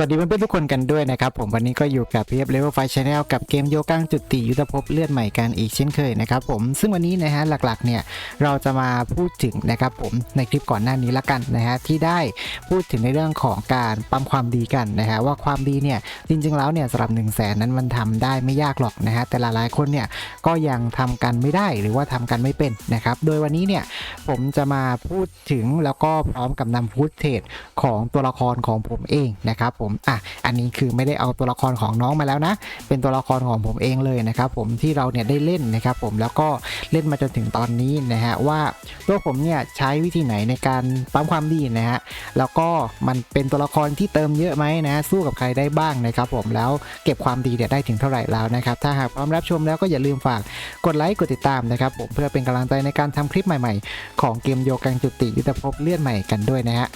สวัสดีเพื่อนๆทุกคนกันด้วยนะครับ ผมวันนี้ก็อยู่กับ PF Level 5 Channel กับเกมโยกังจุติยุทธภพเลือดใหม่กันอีกเช่นเคยนะครับผมซึ่งวันนี้นะฮะหลักๆเนี่ยเราจะมาพูดถึงนะครับผมในคลิปก่อนหน้านี้ละกันนะฮะที่ได้พูดถึงในเรื่องของการปั๊มความดีกันนะฮะว่าความดีเนี่ยจริงๆแล้วเนี่ยสำหรับ1 0 0 0 0แสนนั้นมันทำได้ไม่ยากหรอกนะฮะแต่หลายๆคนเนี่ยก็ยังทำกันไม่ได้หรือว่าทำกันไม่เป็นนะครับโดยวันนี้เนี่ยผมจะมาพูดถึงแล้วก็พร้อมกับนำฟุตเทจของตัวละครของผมเองนะครับผมอะอันนี้คือไม่ได้เอาตัวละครของน้องมาแล้วนะ เป็นตัวละครของผมเองเลยนะครับผมที่เราเนี่ยได้เล่นนะครับผมแล้วก็เล่นมาจนถึงตอนนี้นะฮะว่าตัวผมเนี่ยใช้วิธีไหนในการปั๊มความดีนะฮะแล้วก็มันเป็นตัวละครที่เติมเยอะไหมนะสู้กับใครได้บ้างนะครับผมแล้วเก็บความดีเนี่ยได้ถึงเท่าไหร่แล้วนะครับถ้าหากพร้อมรับชมแล้วก็อย่าลืมฝากกดไลค์กดติดตามนะครับผมเพื่อเป็นกำลังใจในการทำคลิปใหม่ๆ ของเกมโยกังจุติยุทธภพเลือดใหม่กันด้วยนะฮะ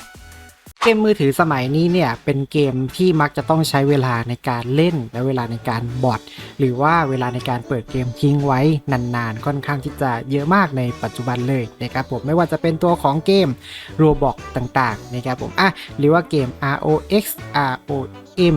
เกมมือถือสมัยนี้เนี่ยเป็นเกมที่มักจะต้องใช้เวลาในการเล่น และเวลาในการบอดหรือว่าเวลาในการเปิดเกมทิ้งไว้นานๆ ค่อนข้างที่จะเยอะมากในปัจจุบันเลยนะครับผมไม่ว่าจะเป็นตัวของเกม Roblox ต่างๆนะครับผมอะหรือว่าเกม ROX ROM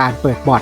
ารการเปิดบอท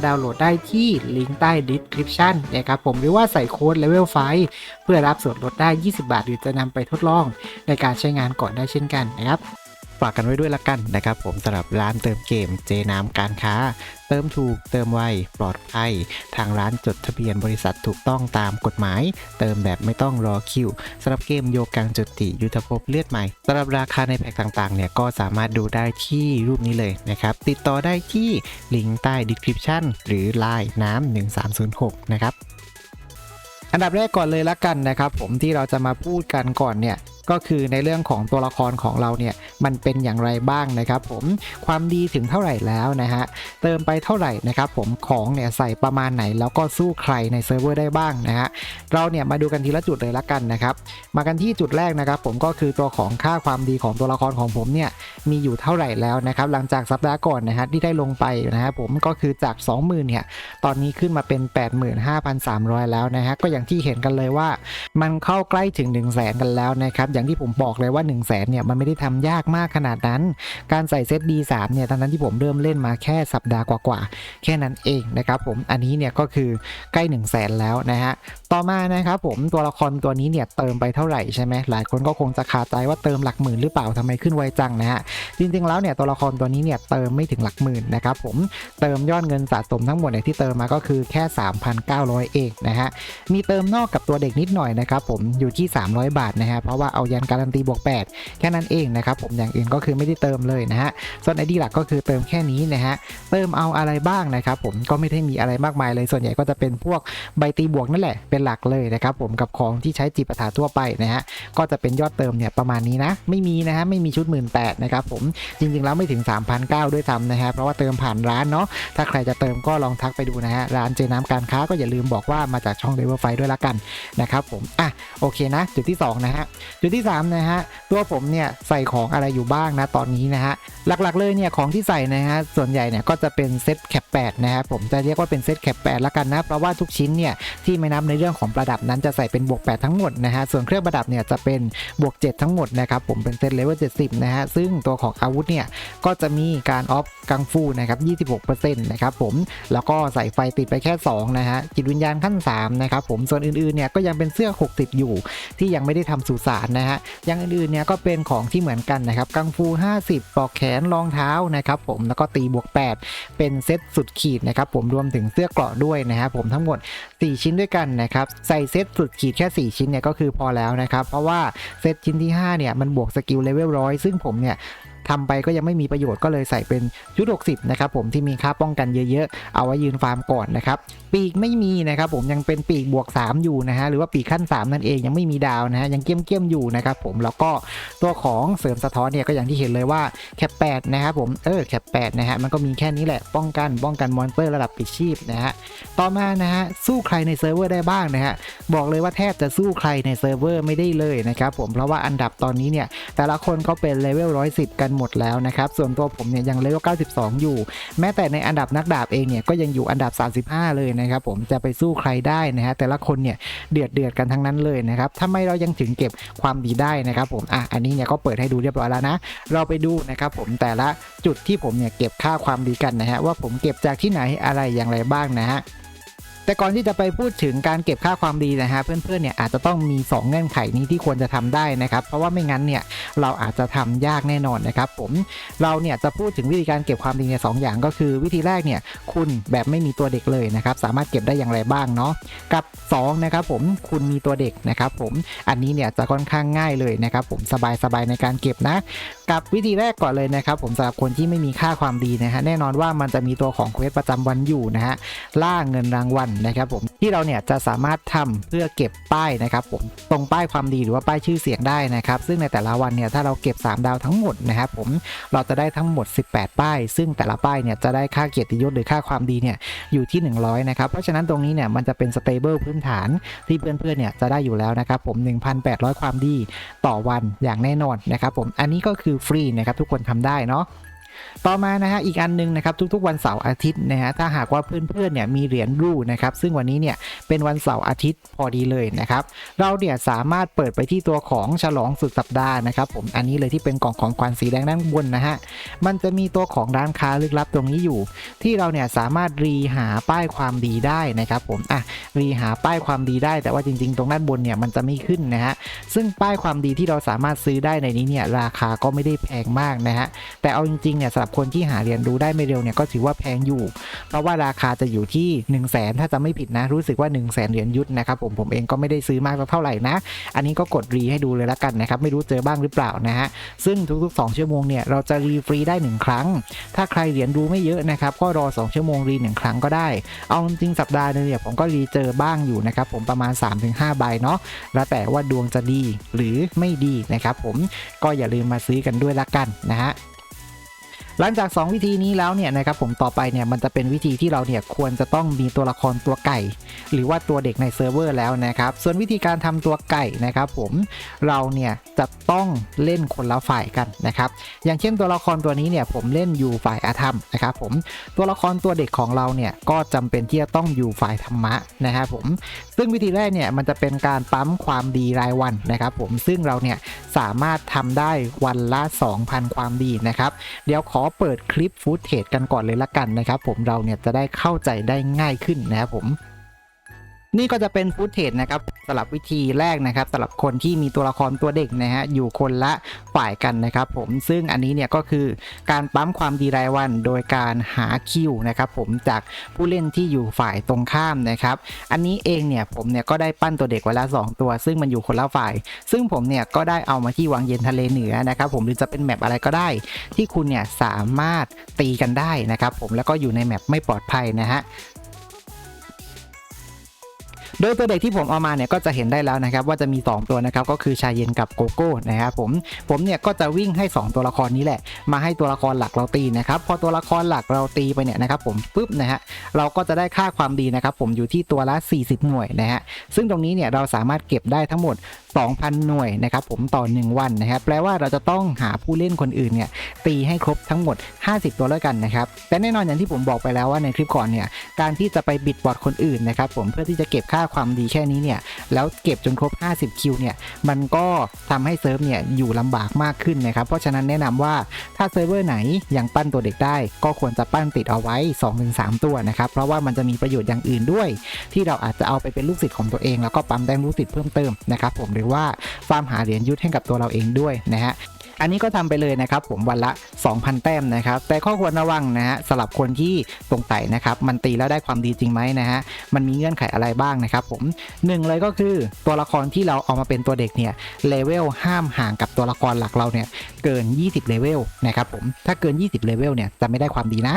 ดาวน์โหลดได้ที่ลิงก์ใต้ดีสคริปชันนะครับผมหรือว่าใส่โค้ดเลเวลไฟเพื่อรับส่วนลดได้ 20 บาทหรือจะนำไปทดลองในการใช้งานก่อนได้เช่นกันนะครับ ฝากกันไว้ด้วยละกันนะครับ ผมสำหรับร้านเติมเกมเจนามการค้า เติมถูกเติมไวปลอดภัย ทางร้านจดทะเบียนบริษัทถูกต้องตามกฎหมาย เติมแบบไม่ต้องรอคิวสำหรับเกมโยกังจุติยุทธภพเลือดใหม่สำหรับราคาในแพ็กต่างๆเนี่ยก็สามารถดูได้ที่รูปนี้เลยนะครับ ติดต่อได้ที่ลิงก์ใต้ description หรือ Line น้ำ1306 นะครับอันดับแรกก่อนเลยละกันนะครับ ผมที่เราจะมาพูดกันก่อนเนี่ย ก็คือในเรื่องของตัวละครของเราเนี่ยมันเป็นอย่างไรบ้างนะครับผมความดีถึงเท่าไหร่แล้วนะฮะเติมไปเท่าไหร่นะครับผมของเนี่ยใส่ประมาณไหน แล้วก็สู้ใครในเซิร์ฟเวอร์ได้บ้างนะฮะเราเนี่ยมาดูกันทีละจุดเลยละกันนะครับมากันที่จุดแรกนะครับ ผมก็คือตัวของค่าความดีของตัวละครของผมเนี่ยมีอยู่เท่าไหร่แล้วนะครับหลังจากสัปดาห์ก่อนนะฮะที่ได้ลงไปนะฮะผมก็คือจาก 20,000เนี่ยตอนนี้ขึ้นมาเป็น 85,300 แล้วนะฮะก็อย่างที่เห็นกันเลยว่า มันเข้าใกล้ถึง 1 0 0 0 0แสนกันแล้วนะครับอย่างที่ผมบอกเลยว่า 1 0 0 0 0แสนเนี่ยมันไม่ได้ทำยากมากขนาดนั้น การใส่เซต D3 เนี่ยตอนนั้นที่ผมเริ่มเล่นมาแค่สัปดาห์กว่าๆแค่นั้นเองนะครับผมอันนี้เนี่ยก็คือใกล้ 1 0 0 0 0แสนแล้วนะฮะ ต่อมานะครับผมตัวละครตัวนี้เนี่ยเติมไปเท่าไหร่ใช่ไหมหลายคนก็คงจะคาใจว่าเติมหลักหมื่นหรือเปล่าทำไมขึ้นไวจังนะฮะจริงๆแล้วเนี่ยตัวละครตัวนี้เนี่ยเติมไม่ถึงหลักหมื่นนะครับผมเติมยอดเงินสะสมทั้งหมดเนี่ยที่เติมมาก็คือแค่ 3,900 เองนะฮะมีเติมนอกกับตัวเด็กนิดหน่อยนะครับผมอยู่ที่ 300 บาทนะฮะเพราะว่าเอายันการันตีบวก 8 แค่นั้นเองนะครับผมอย่างอื่นก็คือไม่ได้เติมเลยนะฮะส่วนไอดีหลักก็คือเติมแค่นี้นะฮะเติมเอาอะไรบ้างนะครับผมก็ไม่ได้มีอะไรมากมายเลยส่วนใหญ่ก็จะเป็นพวกใบตีบวกนั่นแหละเป็นหลักเลยนะครับผมกับของที่ใช้จีบประถาทั่วไปนะฮะก็จะเป็นยอดเติมเนี่ยประมาณนี้นะไม่มีนะฮะไม่มีชุด 1 8ื่นนะครับผมจริงๆแล้วไม่ถึง 3,900ด้วยซ้ำนะฮะเพราะว่าเติมผ่านร้านเนาะถ้าใครจะเติมก็ลองทักไปดูนะฮะร้านเจน้ำการค้าก็อย่าลืมบอกว่ามาจากช่อง Level ไฟด้วยละกันนะครับผมอะโอเคนะ จุดที่ 2 นะฮะจุดที่ 3 นะฮะตัวผมเนี่ยใส่ของอะไรอยู่บ้างนะตอนนี้นะฮะหลักๆเลยเนี่ยของที่ใส่นะฮะส่วนใหญ่เนี่ยก็จะเป็นเซตแคป8นะฮะผมจะเรียกว่าเป็นเซตแคป8ละกันนะเพราะว่าทุกชิ้นเนี่ยที่ไม่นับในเรื่องของประดับนั้นจะใส่เป็นบวก 8 ทั้งหมดนะฮะส่วนเครื่องประดับเนี่ยจะเป็นบวก 7 ทั้งหมดนะครับผมเป็นเซตเลเวล70 นะฮะซึ่งตัวของอาวุธเนี่ยก็จะมีการออฟกังฟูนะครับ26%นะครับผมแล้วก็ใส่ไฟติดไปแค่2นะฮะจิตวิญญาณขั้น3นะครับผมส่วนอื่นๆเนี่ยก็ยังเป็นเสื้อ 60 อยู่ ที่ยังไม่ได้ทำสุสานนะฮะอย่างอื่นๆเนี่ยก็เป็นของที่เหมือนกันนะครับกังฟู 50ปลอกแขนรองเท้านะครับผมแล้วก็ตีบวก 8 เป็นเซตสุดขีดนะครับผมรวมถึงเสื้อเกราะด้วยนะครับผมทั้งหมด 4 ชิ้นด้วยกันนะครับใส่เซตสุดขีดแค่ 4 ชิ้นเนี่ยก็คือพอแล้วนะครับ เพราะว่าเซตชิ้นที่ 5 เนี่ย มันบวกสกิลเลเวลร้อยซึ่งผมเนี่ย ทำไปก็ยังไม่มีประโยชน์ก็เลยใส่เป็นชุด 60 นะครับผมที่มีค่าป้องกันเยอะๆ เอาไว้ยืนฟาร์มก่อนนะครับ ปีกไม่มีนะครับผมยังเป็นปีกบวก 3 อยู่นะฮะหรือว่าปีกขั้น 3 นั่นเองยังไม่มีดาวนะฮะยังเกี้ยมเกี้ยมๆอยู่นะครับผมแล้วก็ตัวของเสริมสะท้อนเนี่ยก็อย่างที่เห็นเลยว่าแคป8นะครับผมเออแคป8นะฮะมันก็มีแค่นี้แหละป้องกันป้องกันมอนสเตอร์ระดับปิดชีพนะฮะต่อมานะฮะสู้ใครในเซิร์ฟเวอร์ได้บ้างนะฮะบอกเลยว่าแทบจะสู้ใครในเซิร์ฟเวอร์ไม่ได้เลยนะครับผมเพราะว่าอันดับตอนนี้เนี่ยแต่ละคนก็เป็นเลเวล110 กันหมดแล้วนะครับ ส่วนตัวผมเนี่ยยังเลเวล92 อยู่ แม้แต่ในอันดับนักดาบเองเนี่ยก็ยังอยู่อันดับ 35 เลยนะครับผมจะไปสู้ใครได้นะฮะแต่ละคนเนี่ยเดือดเดือดกันทั้งนั้นเลยนะครับทำไมเรายังถึงเก็บความดีได้นะครับผมอะอันนี้เนี่ยก็เปิดให้ดูเรียบร้อยแล้วนะ เราไปดูนะครับผมแต่ละจุดที่ผมเนี่ยเก็บค่าความดีกันนะฮะว่าผมเก็บจากที่ไหนอะไรอย่างไรบ้างนะฮะ แต่ก่อนที่จะไปพูดถึงการเก็บค่าความดีนะฮะเพื่อนๆเนี่ยอาจจะต้องมี 2 เงื่อนไขนี้ที่ควรจะทำได้นะครับเพราะว่าไม่งั้นเนี่ยเราอาจจะทำยากแน่นอนนะครับผมเราเนี่ยจะพูดถึงวิธีการเก็บความดีเนี่ยสองอย่างก็คือ วิธีแรกเนี่ยคุณแบบไม่มีตัวเด็กเลยนะครับสามารถเก็บได้อย่างไรบ้างเนาะกับ2นะครับผมคุณมีตัวเด็กนะครับผมอันนี้เนี่ยจะค่อนข้างง่ายเลยนะครับผมสบายๆในการเก็บนะ กับวิธีแรกก่อนเลยนะครับผมสำหรับคนที่ไม่มีค่าความดีนะฮะแน่นอนว่ามันจะมีตัวของเควสประจำวันอยู่นะฮะล่าเงินรางวัลนะครับผมที่เราเนี่ยจะสามารถทำเพื่อเก็บป้ายนะครับผมตรงป้ายความดีหรือว่าป้ายชื่อเสียงได้นะครับ ซึ่งในแต่ละวันเนี่ยถ้าเราเก็บ 3 ดาวทั้งหมดนะครับผมเราจะได้ทั้งหมด 18 ป้าย ซึ่งแต่ละป้ายเนี่ยจะได้ค่าเกียรติยศหรือค่าความดีเนี่ยอยู่ที่ 100นะครับเพราะฉะนั้นตรงนี้เนี่ยมันจะเป็นสเตเบิลพื้นฐานที่เพื่อนๆเนี่ยจะได้อยู่แล้วนะครับผม 1,800 ความดีต่อวันอย่างแน่นอนนะครับผมอันนี้ก็คือฟรีนะครับทุกคนทำได้เนาะ ต่อมานะฮะอีกอันหนึงนะครับทุกๆ วันเสาร์อาทิตย์นะฮะถ้าหากว่าเพื่อนๆเนี่ยมีเหรียญรูนะครับซึ่งวันนี้เนี่ยเป็นวันเสาร์อาทิตย์พอดีเลยนะครับเราเนี่ยสามารถเปิดไปที่ตัวของฉลองสุดสัปดาห์นะครับผมอันนี้เลยที่เป็นกล่องของขวัญสีแดงด้านบนนะฮะมันจะมีตัวของร้านค้าลึกลับตรงนี้อยู่ ที่เราเนี่ยสามารถรีหาป้ายความดีได้นะครับผมอะรีหาป้ายความดีได้ แต่ว่าจริง ๆ ตรงด้านบนเนี่ยมันจะไม่ขึ้นนะฮะซึ่งป้ายความดีที่เราสามารถซื้อได้ในนี้เนี่ยราคาก็ไม่ได้แพงมากนะฮะแต่เอาจริงเนี่ยสำหรับคนที่หาเรียนรู้ได้ไม่เร็วเนี่ยก็ถือว่าแพงอยู่ เพราะว่าราคาจะอยู่ที่ 1 0 0 0 0แสนถ้าจะไม่ผิดนะรู้สึกว่า 1 0 0 0 0แสนเหรียญยุทธนะครับผมผมเองก็ไม่ได้ซื้อมากเท่าไหร่นะ อันนี้ก็กดรีให้ดูเลยละกันนะครับไม่รู้เจอบ้างหรือเปล่านะฮะซึ่งทุกๆ 2 ชั่วโมงเนี่ยเราจะรีฟรีได้ 1 ครั้ง ถ้าใครเหรียญรู้ไม่เยอะนะครับก็รอ 2 ชั่วโมงรีหนึ่งครั้งก็ได้ เอาจริงสัปดาห์นึงเนี่ยผมก็รีเจอบ้างอยู่นะครับผมประมาณ 3-5ใบเนาะแล้วแต่ว่าดวงจะดีหรือไม่ดีนะครับผมก็อย่าลืมมาซื้อกันด้วยละกันนะฮะ หลังจาก 2 วิธีนี้แล้วเนี่ยนะครับผมต่อไปเนี่ยมันจะเป็นวิธีที่เราเนี่ยควรจะต้องมีตัวละครตัวไก่ หรือว่าตัวเด็กในเซิร์ฟเวอร์แล้วนะครับส่วนวิธีการทำตัวไก่นะครับผมเราเนี่ยจะต้องเล่นคนละฝ่ายกันนะครับอย่างเช่นตัวละครตัวนี้เนี่ยผมเล่นอยู่ฝ่ายอาธรรมนะครับผมตัวละครตัวเด็กของเราเนี่ยก็จำเป็นที่จะต้องอยู่ฝ่ายธรรมะนะครับผมซึ่งวิธีแรกเนี่ยมันจะเป็นการปั๊มความดีรายวันนะครับผมซึ่งเราเนี่ยสามารถทำได้วันละ 2,000 ความดีนะครับเดี๋ยวขออเปิดคลิปฟูตเทจกันก่อนเลยละกันนะครับผมเราเนี่ยจะได้เข้าใจได้ง่ายขึ้นนะครับผม นี่ก็จะเป็นฟูดเทจนะครับสำหรับวิธีแรกนะครับสำหรับคนที่มีตัวละครตัวเด็กนะฮะอยู่คนละฝ่ายกันนะครับ ผมซึ่งอันนี้เนี่ยก็คือการปั๊มความดีรายวัน โดยการหาคิวนะครับผมจากผู้เล่นที่อยู่ฝ่ายตรงข้ามนะครับ อันนี้เองเนี่ยผมเนี่ยก็ได้ปั้นตัวเด็กไว้ละสองตัว ซึ่งมันอยู่คนละฝ่าย ซึ่งผมเนี่ยก็ได้เอามาที่วังเย็นทะเลเหนือนะครับ ผมหรือจะเป็นแมปอะไรก็ได้ ที่คุณเนี่ยสามารถตีกันได้นะครับ ผมแล้วก็อยู่ในแมปไม่ปลอดภัยนะฮะ โดยตัวเด็กที่ผมเอามาเนี่ยก็จะเห็นได้แล้วนะครับว่าจะมี 2 ตัวนะครับก็คือชายเย็นกับโกโก้นะครับผมผมเนี่ยก็จะวิ่งให้ 2 ตัวละครนี้แหละ มาให้ตัวละครหลักเราตีนะครับพอตัวละครหลักเราตีไปเนี่ยนะครับผมปุ๊บนะฮะเราก็จะได้ค่าความดีนะครับผมอยู่ที่ตัวละ 40 หน่วยนะฮะซึ่งตรงนี้เนี่ยเราสามารถเก็บได้ทั้งหมด 2,000 หน่วยนะครับผมต่อ 1 วันนะครับแปลว่าเราจะต้องหาผู้เล่นคนอื่นเนี่ยตีให้ครบทั้งหมด 50 ตัวแล้วกันนะครับแต่แน่นอนอย่างที่ผมบอกไปแล้วว่าในคลิปก่อนเนี่ยการที่จะไปบิดบอร์ดคนอื่นนะครับผมเพื่อที่จะเก็บค่าาความดีแค่นี้เนี่ย แล้วเก็บจนครบ 50 คิวเนี่ย มันก็ทำให้เซิร์ฟเนี่ยอยู่ลำบากมากขึ้นนะครับ เพราะฉะนั้นแนะนำว่าถ้าเซิร์ฟเวอร์ไหนยังปั้นตัวเด็กได้ ก็ควรจะปั้นติดเอาไว้ 2-3 ตัวนะครับ เพราะว่ามันจะมีประโยชน์อย่างอื่นด้วย ที่เราอาจจะเอาไปเป็นลูกศิษย์ของตัวเอง แล้วก็ปั๊มแต้มลูกศิษย์เพิ่มเติมนะครับผมหรือว่าฟาร์มหาเหรียญยุทธให้กับตัวเราเองด้วยนะฮะอันนี้ก็ทำไปเลยนะครับผมวันละ 2,000 แต้มนะครับ แต่ข้อควรระวังนะฮะสำหรับคนที่สงสัยนะครับ มันตีแล้วได้ความดีจริงไหมนะฮะ มันมีเงื่อนไขอะไรบ้างนะครับผมหนึ่งเลยก็คือตัวละครที่เราเอามาเป็นตัวเด็กเนี่ยเลเวลห้ามห่างกับตัวละครหลักเราเนี่ยเกิน 20เลเวลนะครับผมถ้าเกิน 20เลเวลเนี่ยจะไม่ได้ความดีนะ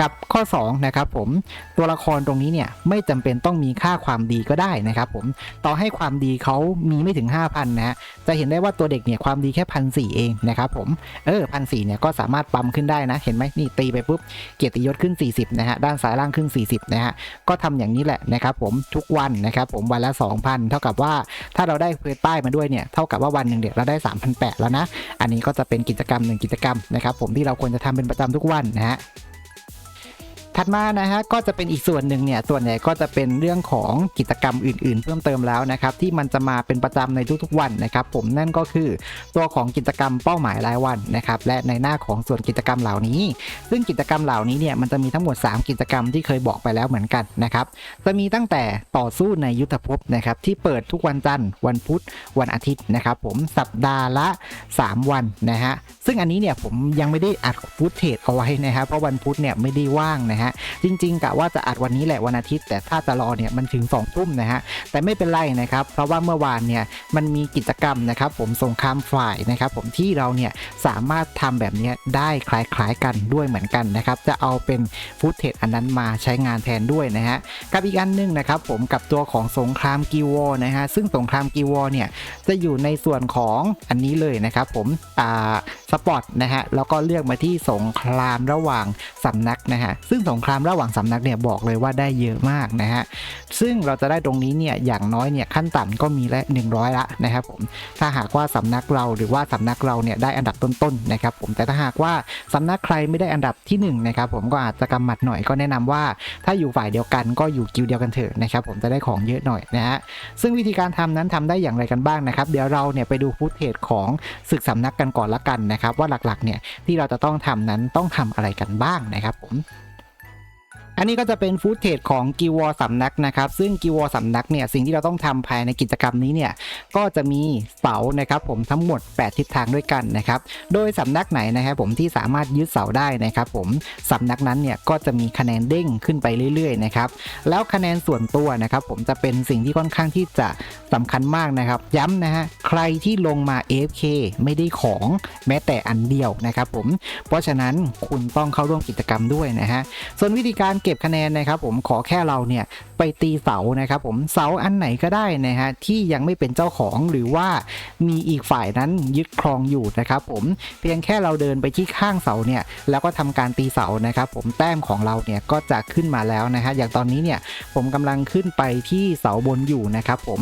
กับข้อ2นะครับผมตัวละครตรงนี้เนี่ยไม่จำเป็นต้องมีค่าความดีก็ได้นะครับผมต่อให้ความดีเขามีไม่ถึง 5,000นะฮะจะเห็นได้ว่าตัวเด็กเนี่ยความดีแค่พันสี่เองนะครับผมเออพันสี่เนี่ยก็สาามารถปั๊มขึ้นได้นะ เห็นไหมนี่ตีไปปุ๊บเกียรติยศขึ้น 40 นะฮะ ด้านซ้ายล่างขึ้น 40 นะฮะ ก็ทำอย่างนี้แหละนะครับผมทุกวันนะครับผมวันละ 2,000 เท่ากับว่าถ้าเราได้เควสป้ายมาด้วยเนี่ย เท่ากับว่าวันหนึ่งเด็กเราได้ 3,800 แล้วนะ อันนี้ก็จะเป็นกิจกรรมหนึ่งกิจกรรมนะครับผมที่เราควรจะทำเป็นประจำทุกวันนะฮะ ถัดมานะฮะก็จะเป็นอีกส่วนหนึ่งเนี่ยส่วนใหญ่ก็จะเป็นเรื่องของกิจกรรมอื่น ๆ เพิ่มเติมแล้วนะครับที่มันจะมาเป็นประจำในทุกๆวันนะครับผมนั่นก็คือตัวของกิจกรรมเป้าหมายรายวันนะครับและในหน้าของส่วนกิจกรรมเหล่านี้ ซึ่งกิจกรรมเหล่านี้เนี่ยมันจะมีทั้งหมด 3 กิจกรรมที่เคยบอกไปแล้วเหมือนกันนะครับจะมีตั้งแต่ต่อสู้ในยุทธภพนะครับที่เปิดทุกวันจันทร์วันพุธวันอาทิตย์นะครับผมสัปดาห์ละ 3 วันนะฮะซึ่งอันนี้เนี่ยผมยังไม่ได้อัดฟุตเทจเอาไว้นะครับเพราะวันพุธเนี่ยไม่ได้ว่างนะฮะจริง ๆกะว่าจะอัดวันนี้แหละวันอาทิตย์ แต่ถ้าจะรอเนี่ยมันถึง2องทุ่มนะฮะ แต่ไม่เป็นไรนะครับ เพราะว่าเมื่อวานเนี่ยมันมีกิจกรรมนะครับ ผมสงครามฝ่ายนะครับ ผมที่เราเนี่ยสามารถทำแบบนี้ได้คล้ายๆกันด้วยเหมือนกันนะครับ จะเอาเป็นฟุตเทจอันนั้นมาใช้งานแทนด้วยนะฮะ กับอีกอันหนึงนะครับ ผมกับตัวของสงครามกิวอนะฮะ ซึ่งสงครามกิวอเนี่ยจะอยู่ในส่วนของอันนี้เลยนะครับผมอ่าสปอร์ตนะฮะ แล้วก็เลือกมาที่สงครามระหว่างสำนักนะฮะ ซึ่งสงงครามระหว่างสำนักเนี่ยบอกเลยว่าได้เยอะมากนะฮะซึ่งเราจะได้ตรงนี้เนี่ยอย่างน้อยเนี่ยขั้นต่ำก็มีละ100 ละนะครับผมถ้าหากว่าสำนักเราหรือว่าสำนักเราเนี่ยได้อันดับต้นๆนะครับผมแต่ถ้าหากว่าสำนักใครไม่ได้อันดับที่หนึ่งนะครับผมก็อาจจะกำหมัดหน่อยก็แนะนำว่า ถ้าอยู่ฝ่ายเดียวกันก็อยู่กิลเดียวกันเถอะนะครับผมจะได้ของเยอะหน่อยนะฮะซึ่งวิธีการทำนั้นทำได้อย่างไรกันบ้างนะครับ เดี๋ยวเราเนี่ยไปดูฟุตเทจของศึกสำนักกันก่อนละกันนะครับ ว่าหลักๆเนี่ยที่เราจะต้องทำนั้นต้องทำอะไรกันบ้างนะครับผม อันนี้ก็จะเป็นฟูดเทจของกิวอสำนักนะครับ ซึ่งกิวอสำนักเนี่ยสิ่งที่เราต้องทำภายในกิจกรรมนี้เนี่ยก็จะมีเสานะครับผมทั้งหมด 8 ทิศทางด้วยกันนะครับ โดยสำนักไหนนะครับผมที่สามารถยึดเสาได้นะครับผมสำนักนั้นเนี่ยก็จะมีคะแนนเด้งขึ้นไปเรื่อยๆนะครับแล้วคะแนนส่วนตัวนะครับผมจะเป็นสิ่งที่ค่อนข้างที่จะสำคัญมากนะครับ ย้ำนะฮะใครที่ลงมา AFK ไม่ได้ของแม้แต่อันเดียวนะครับผมเพราะฉะนั้นคุณต้องเข้าร่วมกิจกรรมด้วยนะฮะส่วนวิธีการเก็บคะแนนนะครับ ผมขอแค่เราเนี่ยไปตีเสานะครับ ผมเสาอันไหนก็ได้นะฮะที่ยังไม่เป็นเจ้าของหรือว่ามีอีกฝ่ายนั้นยึดครองอยู่นะครับ ผมเพียงแค่เราเดินไปที่ข้างเสาเนี่ยแล้วก็ทำการตีเสานะครับ ผมแต้มของเราเนี่ยก็จะขึ้นมาแล้วนะฮะอย่างตอนนี้เนี่ยผมกำลังขึ้นไปที่เสาบนอยู่นะครับ ผม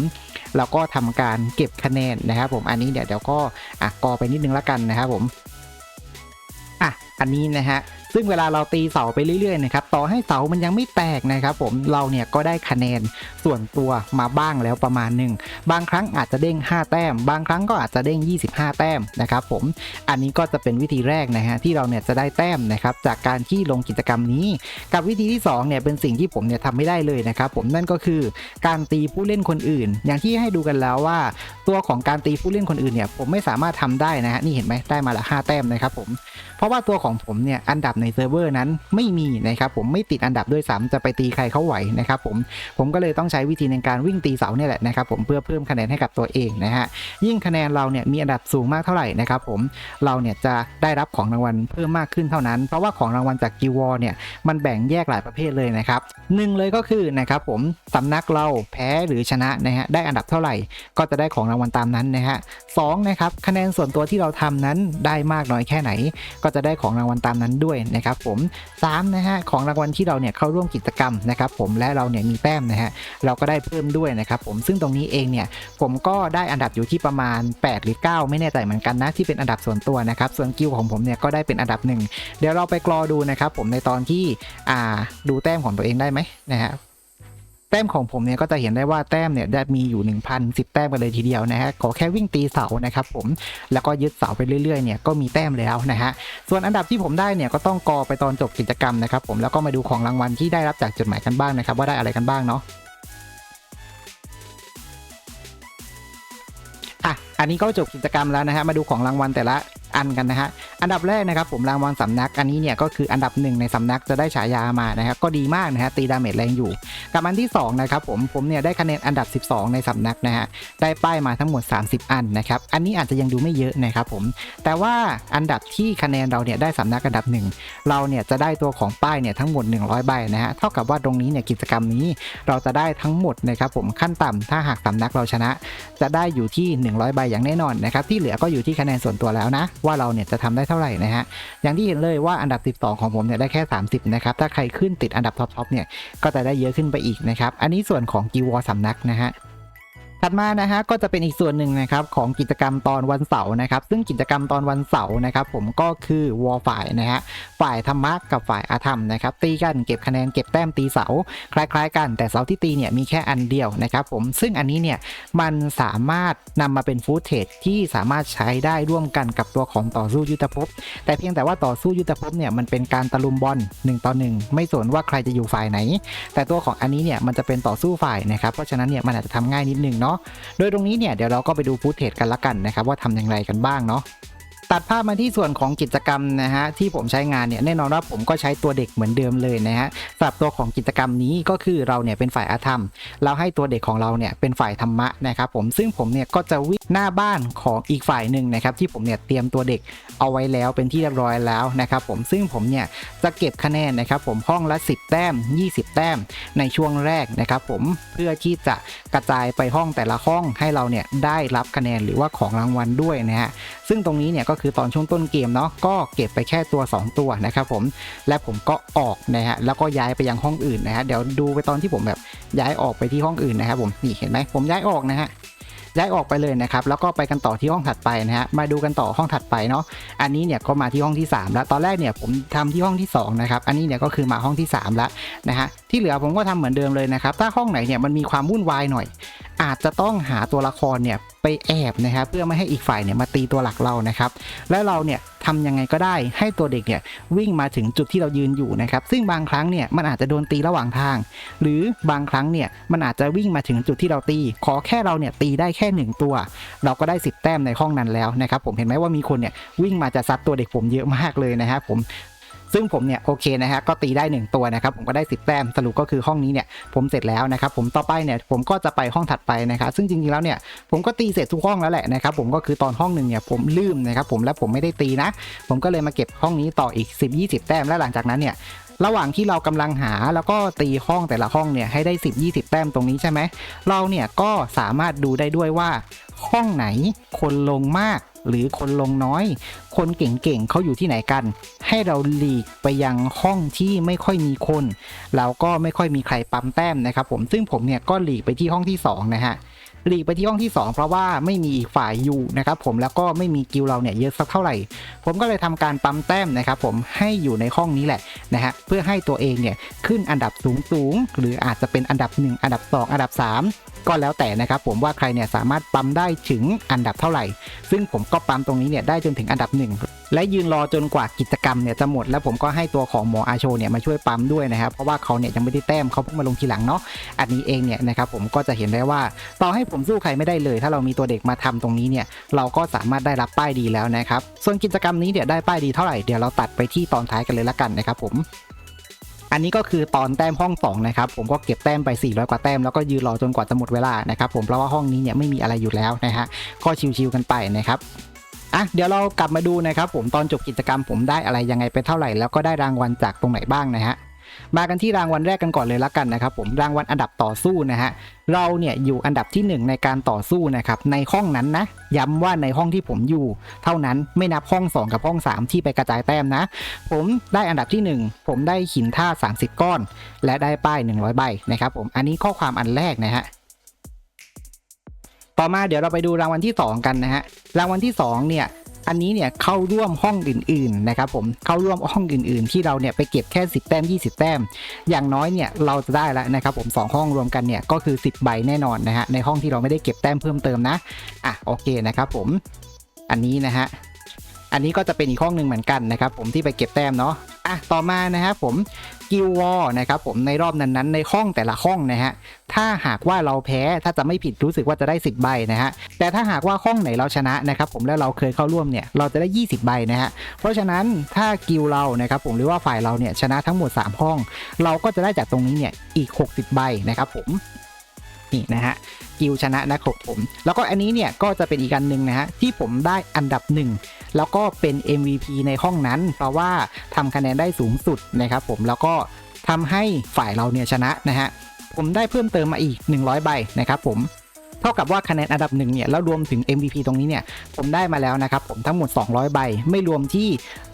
แล้วก็ทำการเก็บคะแนนนะครับ ผมอันนี้เดี๋ยวเดี๋ยวก็อะกอไปนิดนึงละกันนะครับผมอะอันนี้นะฮะ ซึ่งเวลาเราตีเสาไปเรื่อยๆนะครับต่อให้เสามันยังไม่แตกนะครับผมเราเนี่ยก็ได้คะแนนส่วนตัวมาบ้างแล้วประมาณหนึ่งบางครั้งอาจจะเด้ง 5 แต้ม บางครั้งก็อาจจะเด้ง 25 แต้มนะครับผมอันนี้ก็จะเป็นวิธีแรกนะฮะที่เราเนี่ยจะได้แต้มนะครับจากการที่ลงกิจกรรมนี้ กับวิธีที่สองเนี่ยเป็นสิ่งที่ผมเนี่ยทำไม่ได้เลยนะครับผมนั่นก็คือการตีผู้เล่นคนอื่น อย่างที่ให้ดูกันแล้วว่า ตัวของการตีผู้เล่นคนอื่นเนี่ยผมไม่สามารถทำได้นะฮะนี่เห็นไหมได้มาละ 5 แต้มนะครับผม ราะว่าตัวของผมเนี่ยอันดับในเซิร์ฟเวอร์นั้นไม่มีนะครับผมไม่ติดอันดับด้วยซ้ำจะไปตีใครเขาไหวนะครับผมผมก็เลยต้องใช้วิธีในการวิ่งตีเสาเนี่ยแหละนะครับผมเพื่อเพิ่มคะแนนให้กับตัวเองนะฮะยิ่งคะแนนเราเนี่ยมีอันดับสูงมากเท่าไหร่นะครับผมเราเนี่ยจะได้รับของรางวัลเพิ่มมากขึ้นเท่านั้น เพราะว่าของรางวัลจากกิวอเนี่ยมันแบ่งแยกหลายประเภทเลยนะครับหนึ่งเลยก็คือนะครับผมสำนักเราแพ้หรือชนะนะฮะได้อันดับเท่าไหร่ ก็จะได้ของรางวัลตามนั้นนะฮะสองนะครับคะแนนส่วนตัวที่เราทำนั้นได้มากน้อยแค่ไหน ก็จะได้ของรางวัลตามนั้นด้วยนะครับผม3นะฮะของรางวัลที่เราเนี่ยเข้าร่วมกิจกรรมนะครับผมและเราเนี่ยมีแต้มนะฮะเราก็ได้เพิ่มด้วยนะครับผมซึ่งตรงนี้เองเนี่ยผมก็ได้อันดับอยู่ที่ประมาณ 8 หรือ 9 ไม่แน่ใจเหมือนกันนะที่เป็นอันดับส่วนตัวนะครับส่วนกิลของผมเนี่ยก็ได้เป็นอันดับหนึ่งเดี๋ยวเราไปกรอดูนะครับผมในตอนที่อ่าดูแต้มของตัวเองได้ไหมนะฮะแแต้มของผมเนี่ยก็จะเห็นได้ว่าแต้มเนี่ยได้มีอยู่ 1,010 แต้มกันเลยทีเดียวนะฮะขอแค่วิ่งตีเสานะครับผมแล้วก็ยึดเสาไปเรื่อยๆเนี่ยก็มีแต้มแล้วนะฮะส่วนอันดับที่ผมได้เนี่ยก็ต้องกอไปตอนจบกิจกรรมนะครับผมแล้วก็มาดูของรางวัลที่ได้รับจากจดหมายกันบ้างนะครับว่าได้อะไรกันบ้างเนาะอะอันนี้ก็จบกิจกรรมแล้วนะฮะมาดูของรางวัลแต่ละอันกันนะฮะอันดับแรกนะครับผมรางวัลสำนักอันนี้เนี่ยก็คืออันดับหนึ่งในสำนักจะได้ฉายามานะครับก็ดีมากนะฮะตีดาเมจแรงอยู่ กับอันที่2นะครับผมผมเนี่ยได้คะแนนอันดับ 12 ในสำนักนะฮะได้ป้ายมาทั้งหมด 30 อันนะครับอันนี้อาจจะยังดูไม่เยอะนะครับผมแต่ว่าอันดับที่คะแนนเราเนี่ยได้สำนักอันดับหนึ่งเราเนี่ยจะได้ตัวของป้ายเนี่ยทั้งหมด 100 ใบนะฮะเท่ากับว่าตรงนี้เนี่ยกิจกรรมนี้เราจะได้ทั้งหมดนะครับผมขั้นต่ำถ้าหากสำนักเราชนะ จะได้อยู่ที่ 100ใบอย่างแน่นอนนะครับที่เหลือก็อยู่ที่คะแนนส่วนตัวแล้วนะ ว่าเราเนี่ยจะทำได้เท่าไหร่นะฮะอย่างที่เห็นเลยว่าอันดับ 12 ของผมเนี่ยได้แค่ 30นะครับถ้าใครขึ้นติดอันดับท็อปๆเนี่ยก็จะได้เยอะขึ้นไปอีกนะครับอันนี้ส่วนของกีวอสำนักนะฮะ ถัดมานะฮะก็จะเป็นอีกส่วนหนึ่งนะครับของกิจกรรมตอนวันเสาร์นะครับ ซึ่งกิจกรรมตอนวันเสาร์นะครับผมก็คือวอลฝ่ายนะฮะฝ่ายธรรมะกับฝ่ายอาธรรมนะครับตีกันเก็บคะแนนเก็บแต้มตีเสาคล้าย ๆ กันแต่เสาที่ตีเนี่ยมีแค่อันเดียวนะครับผมซึ่งอันนี้เนี่ยมันสามารถนำมาเป็นฟูดเทจที่สามารถใช้ได้ร่วมกันกับตัวของต่อสู้ยุทธภพ แต่เพียงแต่ว่าต่อสู้ยุทธภพเนี่ยมันเป็นการตะลุมบอล1ต่อ1 ไม่สนว่าใครจะอยู่ฝ่ายไหน แต่ตัวของอันนี้เนี่ยมันจะเป็นต่อสู้ฝ่ายนะครับเพราะฉะนั้นเนี่ยมันอาจจะทำง่ายนิดนึงเนาะโดยตรงนี้เนี่ยเดี๋ยวเราก็ไปดูฟุตเทจกันละกันนะครับว่าทำอย่างไรกันบ้างเนาะ ตัดภาพมาที่ส่วนของกิจกรรมนะฮะที่ผมใช้งานเนี่ยแน่นอนว่าผมก็ใช้ตัวเด็กเหมือนเดิมเลยนะฮะสำหรับตัวของกิจกรรมนี้ก็คือเราเนี่ยเป็นฝ่ายอาธรรม เราให้ตัวเด็กของเราเนี่ยเป็นฝ่ายธรรมะนะครับผมซึ่งผมเนี่ยก็จะวิ่งหน้าบ้านของอีกฝ่ายหนึ่งนะครับที่ผมเนี่ยเตรียมตัวเด็กเอาไว้แล้วเป็นที่เรียบร้อยแล้วนะครับผมซึ่งผมเนี่ยจะเก็บคะแนนนะครับผมห้องละ 10 แต้ม 20 แต้มในช่วงแรกนะครับผมเพื่อที่จะกระจายไปห้องแต่ละห้องให้เราเนี่ยได้รับคะแนนหรือว่าของรางวัลด้วยนะฮะซึ่งตรงนี้เนี่ยก็คือตอนช่วงต้นเกมเนาะก็เก็บไปแค่ตัว 2 ตัวนะครับผมและผมก็ออกนะฮะแล้วก็ย้ายไปยังห้องอื่นนะฮะเดี๋ยวดูไปตอนที่ผมแบบย้ายออกไปที่ห้องอื่นนะครับผมนี่เห็นไหมผมย้ายออกนะฮะย้ายออกไปเลยนะครับแล้วก็ไปกันต่อที่ห้องถัดไปนะฮะมาดูกันต่อห้องถัดไปเนาะอันนี้เนี่ยก็มาที่ห้องที่ 3 แล้วตอนแรกเนี่ยผมทำที่ห้องที่2นะครับอันนี้เนี่ยก็คือมาห้องที่3แล้วนะฮะที่เหลือผมก็ทำเหมือนเดิมเลยนะครับถ้าห้องไหนเนี่ยมันมีความวุ่นวายหน่อยอาจจะต้องหาตัวละครเนี่ยไปแอบนะครับเพื่อไม่ให้อีกฝ่ายเนี่ยมาตีตัวหลักเรานะครับ และเราเนี่ยทำยังไงก็ได้ให้ตัวเด็กเนี่ยวิ่งมาถึงจุดที่เรายืนอยู่นะครับ ซึ่งบางครั้งเนี่ยมันอาจจะโดนตีระหว่างทาง หรือบางครั้งเนี่ยมันอาจจะวิ่งมาถึงจุดที่เราตี ขอแค่เราเนี่ยตีได้แค่หนึ่งตัว เราก็ได้สิบแต้มในห้องนั้นแล้วนะครับ ผมเห็นไหมว่ามีคนเนี่ยวิ่งมาจะซัดตัวเด็กผมเยอะมากเลยนะครับผม ซึ่งผมเนี่ยโอเคนะฮะก็ตีได้ 1 ตัวนะครับผมก็ได้ 10 แต้มสรุปก็คือห้องนี้เนี่ยผมเสร็จแล้วนะครับผมต่อไปเนี่ยผมก็จะไปห้องถัดไปนะครับซึ่งจริงๆแล้วเนี่ยผมก็ตีเสร็จทุกห้องแล้วแหละนะครับผมก็คือตอนห้องหนึ่งเนี่ยผมลืมนะครับผมและผมไม่ได้ตีนะ ผมก็เลยมาเก็บห้องนี้ต่ออีก 10-20 แต้มและหลังจากนั้นเนี่ยระหว่างที่เรากำลังหาแล้วก็ตีห้องแต่ละห้องเนี่ยให้ได้ 10-20 แต้มตรงนี้ใช่ไหมเราเนี่ยก็สามารถดูได้ด้วยว่าห้องไหนคนลงมาก หรือคนลงน้อย คนเก่งๆเขาอยู่ที่ไหนกัน ให้เราหลีกไปยังห้องที่ไม่ค่อยมีคนแล้วก็ไม่ค่อยมีใครปั๊มแต้มนะครับผมซึ่งผมเนี่ยก็หลีกไปที่ห้องที่สองนะฮะหลีกไปที่ห้องที่สองเพราะว่าไม่มีอีกฝ่ายอยู่นะครับผมแล้วก็ไม่มีกิลเราเนี่ยเยอะสักเท่าไหร่ ผมก็เลยทำการปั๊มแต้มนะครับผมให้อยู่ในห้องนี้แหละนะฮะเพื่อให้ตัวเองเนี่ยขึ้นอันดับสูงๆหรืออาจจะเป็นอันดับ 1 อันดับ 2 อันดับ 3 ก็แล้วแต่นะครับผมว่าใครเนี่ยสามารถปั๊มได้ถึงอันดับเท่าไหร่ ซึ่งผมก็ปั๊มตรงนี้เนี่ยได้จนถึงอันดับหนึ่งและยืนรอจนกว่ากิจกรรมเนี่ยจะหมด แล้วผมก็ให้ตัวของหมออาโชเนี่ยมาช่วยปั๊มด้วยนะครับเพราะว่าเขาเนี่ยยังไม่ได้แต้มเขาเพิ่งมาลงทีหลังเนาะอันนี้เองเนี่ยนะครับผมก็จะเห็นได้ว่า ต่อให้ผมสู้ใครไม่ได้เลย ถ้าเรามีตัวเด็กมาทำตรงนี้เนี่ยเราก็สามารถได้รับป้ายดีแล้วนะครับส่วนกิจกรรมนี้เนี่ยได้ป้ายดีเท่าไหร่เดี๋ยวเราตัดไปที่ตอนท้ายกันเลยละกันนะครับผม อันนี้ก็คือตอนแต้มห้องสองนะครับผมก็เก็บแต้มไป 400 กว่าแต้มแล้วก็ยืนรอจนกว่าจะหมดเวลานะครับผมเพราะว่าห้องนี้เนี่ยไม่มีอะไรอยู่แล้วนะฮะก็ชิวๆกันไปนะครับอะเดี๋ยวเรากลับมาดูนะครับผมตอนจบกิจกรรมผมได้อะไรยังไงไปเท่าไหร่แล้วก็ได้รางวัลจากตรงไหนบ้างนะฮะ มากันที่รางวัลแรกกันก่อนเลยละกันนะครับผมรางวัลอันดับต่อสู้นะฮะเราเนี่ยอยู่อันดับที่หนึ่งในการต่อสู้นะครับในห้องนั้นนะย้ำว่าในห้องที่ผมอยู่ เท่านั้นไม่นับห้อง 2 กับห้อง 3 ที่ไปกระจายแต้มนะ ผมได้อันดับที่ 1 ผมได้หินท่า 30 ก้อน และได้ป้าย 100 ใบนะครับผมอันนี้ข้อความอันแรกนะฮะต่อมาเดี๋ยวเราไปดูรางวัลที่ 2 กันนะฮะรางวัลที่2เนี่ย อันนี้เนี่ยเข้าร่วมห้องอื่นๆนะครับผมเข้าร่วมห้องอื่นๆ ที่เราเนี่ยไปเก็บแค่ 10 แต้ม 20 แต้ม อย่างน้อยเนี่ยเราจะได้แล้วนะครับผมสองห้องรวมกันเนี่ยก็คือ 10 ใบแน่นอนนะฮะในห้องที่เราไม่ได้เก็บแต้มเพิ่มเติมนะอะโอเคนะครับผมอันนี้นะฮะอันนี้ก็จะเป็นอีกห้องหนึ่งเหมือนกันนะครับผมที่ไปเก็บแต้มเนาะอะต่อมานะครับผม กิลวอนะครับผมในรอบนั้นๆในห้องแต่ละห้องนะฮะถ้าหากว่าเราแพ้ถ้าจะไม่ผิดรู้สึกว่าจะได้ 10 ใบนะฮะแต่ถ้าหากว่าห้องไหนเราชนะนะครับผมแล้วเราเคยเข้าร่วมเนี่ยเราจะได้ 20 ใบนะฮะเพราะฉะนั้นถ้ากิลเรานะครับผมหรือว่าฝ่ายเราเนี่ยชนะทั้งหมด 3 ห้อง เราก็จะได้จากตรงนี้เนี่ยอีก 60 ใบนะครับผม นี่นะฮะกิลชนะนะครับผม แล้วก็อันนี้เนี่ยก็จะเป็นอีกอันหนึ่งนะฮะที่ผมได้อันดับหนึ่งแล้วก็เป็น MVP ในห้องนั้น เพราะว่าทำคะแนนได้สูงสุดนะครับผมแล้วก็ทำให้ฝ่ายเราเนี่ยชนะนะฮะผมได้เพิ่มเติมมาอีก 100 ใบนะครับผมเท่ากับว่าคะแนนอันดับหนึ่งเนี่ยแล้วรวมถึง MVP ตรงนี้เนี่ยผมได้มาแล้วนะครับผมทั้งหมด 200 ใบ ไม่รวมที่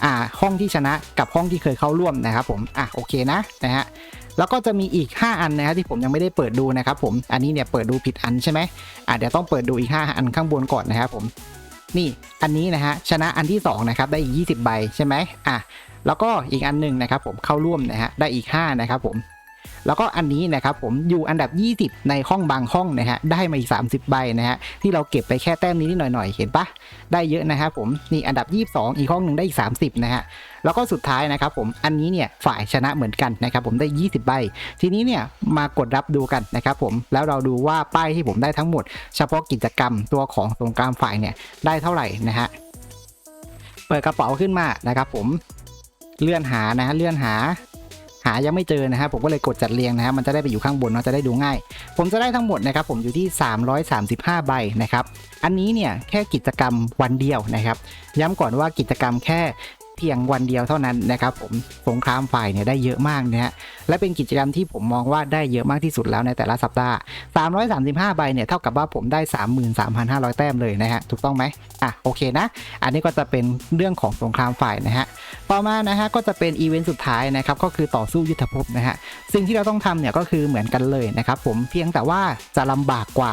อ่าห้องที่ชนะกับห้องที่เคยเข้าร่วมนะครับผมอะโอเคนะนะฮะ แล้วก็จะมีอีก 5 อันนะครับที่ผมยังไม่ได้เปิดดูนะครับผมอันนี้เนี่ยเปิดดูผิดอันใช่ไหมอะเดี๋ยวต้องเปิดดูอีก 5 อันข้างบนก่อนนะครับผมนี่อันนี้นะฮะชนะอันที่2นะครับได้อีก 20 ใบใช่ไหมอะแล้วก็อีกอันหนึ่งนะครับผมเข้าร่วมนะฮะได้อีก 5 นะครับผม แล้วก็อันนี้นะครับผมอยู่อันดับ 20 ในห้องบางห้องนะฮะได้มาอีก 30 ใบนะฮะที่เราเก็บไปแค่แต้มนี้นิดหน่อยๆ เห็นปะได้เยอะนะครับผมนี่อันดับ 22 อีกห้องหนึ่งได้อีก 30 นะฮะแล้วก็สุดท้ายนะครับผมอันนี้เนี่ยฝ่ายชนะเหมือนกันนะครับผมได้ 20 ใบ ทีนี้เนี่ยมากดรับดูกันนะครับผมแล้วเราดูว่าป้ายที่ผมได้ทั้งหมด เฉพาะกิจกรรมตัวของตรงกลางฝ่ายเนี่ยได้เท่าไหร่นะฮะเปิดกระเป๋าขึ้นมานะครับผมเลื่อนหานะฮะเลื่อนหา หายังไม่เจอนะครับผมก็เลยกดจัดเรียงนะครับมันจะได้ไปอยู่ข้างบนเนาะจะได้ดูง่าย ผมจะได้ทั้งหมดนะครับผมอยู่ที่ 335 ใบนะครับอันนี้เนี่ยแค่กิจกรรมวันเดียวนะครับย้ำก่อนว่ากิจกรรมแค่ พียงวันเดียวเท่านั้นนะครับผมสงครามฝ่ายเนี่ยได้เยอะมากนะฮะและเป็นกิจกรรมที่ผมมองว่าได้เยอะมากที่สุดแล้วในแต่ละสัปดาห์ 335 ใบเนี่ยเท่ากับว่าผมได้ 33,500 แต้มเลยนะฮะถูกต้องไหมอะโอเคนะ อันนี้ก็จะเป็นเรื่องของสงครามฝ่ายนะฮะต่อมานะฮะก็จะเป็นอีเวนต์สุดท้ายนะครับก็คือต่อสู้ยุทธภพนะฮะสิ่งที่เราต้องทำเนี่ยก็คือเหมือนกันเลยนะครับผมเพียงแต่ว่าจะลำบากกว่า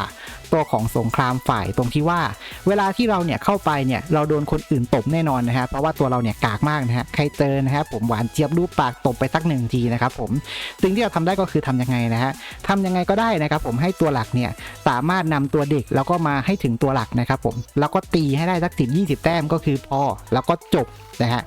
ตัวของสงครามฝ่ายตรงที่ว่า เวลาที่เราเนี่ยเข้าไปเนี่ยเราโดนคนอื่นตบแน่นอนนะฮะเพราะว่าตัวเราเนี่ยกากมากนะฮะใครเจอนะฮะผมหวานเจี๊ยบรูปปากตบไปสักหนึ่งทีนะครับผมสิ่งที่เราทำได้ก็คือทำยังไงนะฮะทำยังไงก็ได้นะครับผมให้ตัวหลักเนี่ยสามารถนำตัวเด็กแล้วก็มาให้ถึงตัวหลักนะครับผมแล้วก็ตีให้ได้สักสิบยี่สิบแต้มก็คือพอแล้วก็จบนะฮะ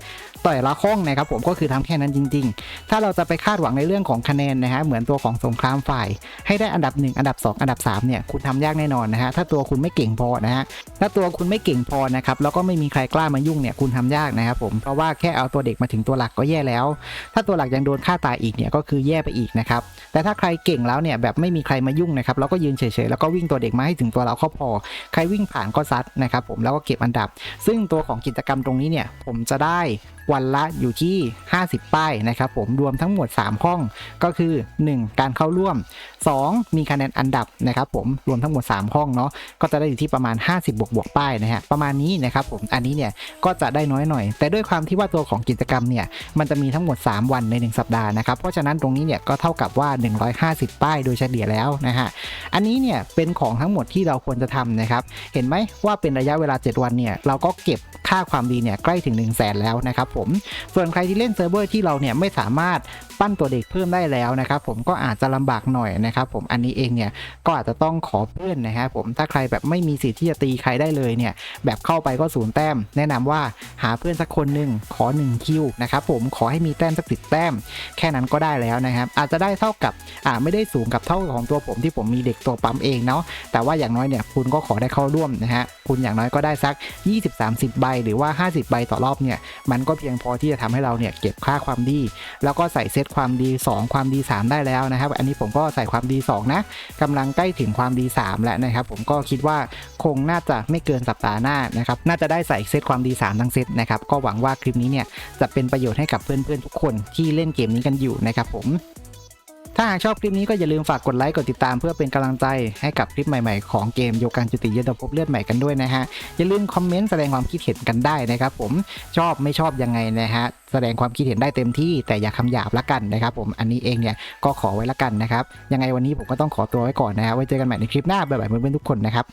ต่ละห้องนะครับผมก็คือทำแค่นั้นจริง ๆ ถ้าเราจะไปคาดหวังในเรื่องของคะแนนนะฮะเหมือนตัวของสงครามฝ่าย ให้ได้อันดับ 1 อันดับ 2 อันดับ3เนี่ยคุณทำยากแน่นอนนะฮะถ้าตัวคุณไม่เก่งพอนะฮะถ้าตัวคุณไม่เก่งพอนะครับแล้วก็ไม่มีใครกล้ามายุ่งเนี่ยคุณทำยากนะครับผมเพราะว่าแค่เอาตัวเด็กมาถึงตัวหลักก็แย่แล้ว ถ้าตัวหลักยังโดนฆ่าตายอีกเนี่ยก็คือแย่ไปอีกนะครับแต่ถ้าใครเก่งแล้วเนี่ยแบบไม่มีใครมายุ่งนะครับแล้วก็ยืนเฉยๆแล้วก็วิ่งตัวเด็กมาให้ถึงตัวเราก็พอ ใครวิ่งผ่านก็ซัดนะครับผมแล้วก็เก็บอันดับ ซึ่งตัวของกิจกรรมตรงนี้เนี่ยผมจะได้วันละอยู่ที่ 50 ป้ายนะครับผมรวมทั้งหมด 3 ห้องก็คือ 1 การเข้าร่วม 2 มีคะแนนอันดับนะครับผมรวมทั้งหมด 3 ห้องเนาะก็จะได้อยู่ที่ประมาณ 50 บวกบวกป้ายนะฮะประมาณนี้นะครับผมอันนี้เนี่ยก็จะได้น้อยหน่อย แต่ด้วยความที่ว่าตัวของกิจกรรมเนี่ยมันจะมีทั้งหมด 3 วันใน 1 สัปดาห์นะครับเพราะฉะนั้นตรงนี้เนี่ยก็เท่ากับว่า 150 ป้ายโดยเฉลี่ยแล้วนะฮะอันนี้เนี่ยเป็นของทั้งหมดที่เราควรจะทำนะครับเห็นไหมว่าเป็นระยะเวลา 7 วันเนี่ยเราก็เก็บค่าความดีเนี่ยใกล้ถึง 1 0 0 0 0แสนแล้วนะครับผมส่วนใครที่เล่นเซิร์ฟเวอร์ที่เราเนี่ยไม่สามารถ ปั้นตัวเด็กเพิ่มได้แล้วนะครับผมก็อาจจะลำบากหน่อยนะครับผมอันนี้เองเนี่ยก็อาจจะต้องขอเพื่อนนะครับผมถ้าใครแบบไม่มีสิทธิ์ที่จะตีใครได้เลยเนี่ยแบบเข้าไปก็ศูนย์แต้ม แนะนำว่าหาเพื่อนสักคนหนึ่งขอ1คิวนะครับผมขอให้มีแต้มสักสิบแต้ม แค่นั้นก็ได้แล้วนะครับอาจจะได้เท่ากับอ่าไม่ได้สูงกับเท่าของตัวผมที่ผมมีเด็กตัวปั๊มเองเนาะแต่ว่าอย่างน้อยเนี่ยคุณก็ขอได้เข้าร่วมนะฮะคุณอย่างน้อยก็ได้สัก 20-30 ใบ หรือว่า 50 ใบต่อรอบเนี่ยมันก็เพียงพอที่จะทำให้เราเนี่ยเก็บค่าความดี แล้วก็ใส่เซตความดี 2 ความดี 3 ได้แล้วนะครับ อันนี้ผมก็ใส่ความดี 2 นะกำลังใกล้ถึงความดี 3 แล้วนะครับ ผมก็คิดว่าคงน่าจะไม่เกินสัปดาห์หน้านะครับ น่าจะได้ใส่เซตความดี 3 ทั้งเซตนะครับ ก็หวังว่าคลิปนี้เนี่ยจะเป็นประโยชน์ให้กับเพื่อนๆทุกคนที่เล่นเกมนี้กันอยู่นะครับผม ถ้าหากชอบคลิปนี้ก็อย่าลืมฝากกดไลค์กดติดตามเพื่อเป็นกำลังใจให้กับคลิปใหม่ๆของเกมโยกังจุติยุทธภพเลือดใหม่กันด้วยนะฮะ อย่าลืมคอมเมนต์แสดงความคิดเห็นกันได้นะครับผมชอบไม่ชอบยังไงนะฮะแสดงความคิดเห็นได้เต็มที่แต่อย่าคำหยาบละกันนะครับผมอันนี้เองเนี่ยก็ขอไว้ละกันนะครับยังไงวันนี้ผมก็ต้องขอตัวไว้ก่อนนะฮะไว้เจอกันใหม่ในคลิปหน้าบ๊ายบายเพื่อนๆทุกคนนะครับ